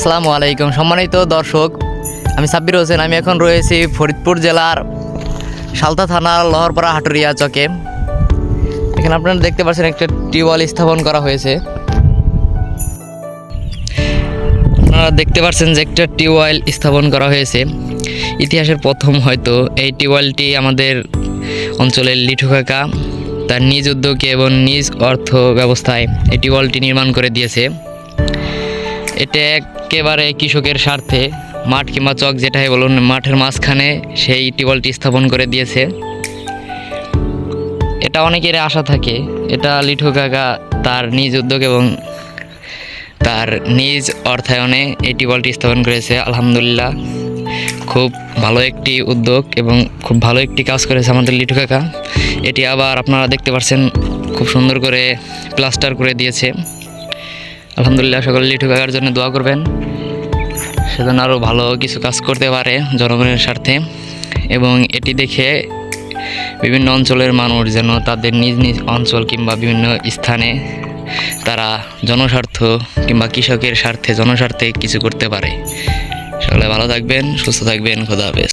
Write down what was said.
আসসালামু আলাইকুম। সম্মানিত দর্শক, আমি সাব্বির হোসেন, আমি এখন রয়েছি ফরিদপুর জেলার সালতা থানার লহরপাড়া হাটুরিয়া চকে। এখানে আপনারা দেখতে পাচ্ছেন একটা টিউবওয়েল স্থাপন করা হয়েছে। আপনারা দেখতে পাচ্ছেন যে একটা টিউবওয়েল স্থাপন করা হয়েছে। ইতিহাসের প্রথম হয়তো এই টিউবওয়েলটি আমাদের অঞ্চলের লিঠু কাকা তার নিজ উদ্যোগে এবং নিজ অর্থ ব্যবস্থায় এই টিউবওয়েলটি নির্মাণ করে দিয়েছে। এটা একেবারে কৃষকের স্বার্থে মাঠ কিংবা চক যেটাই বলুন, মাঠের মাঝখানে সেই টিউবওয়েলটি স্থাপন করে দিয়েছে। এটা অনেকের আশা থাকে। এটা লিঠু কাকা তার নিজ উদ্যোগ এবং তার নিজ অর্থায়নে এই টিউবওয়েলটি স্থাপন করেছে। আলহামদুলিল্লাহ, খুব ভালো একটি উদ্যোগ এবং খুব ভালো একটি কাজ করেছে আমাদের লিঠু কাকা। এটি আবার আপনারা দেখতে পাচ্ছেন, খুব সুন্দর করে প্লাস্টার করে দিয়েছে। আলহামদুলিল্লাহ, সকলে লিঠু কাকার জন্য দোয়া করবেন। সেজন্য আরও ভালো কিছু কাজ করতে পারে জনগণের স্বার্থে। এবং এটি দেখে বিভিন্ন অঞ্চলের মানুষ যেন তাদের নিজ নিজ অঞ্চল কিংবা বিভিন্ন স্থানে তারা জনস্বার্থ কিংবা কৃষকের স্বার্থে, জনস্বার্থে কিছু করতে পারে। সকলে ভালো থাকবেন, সুস্থ থাকবেন, খোদা হাফেজ।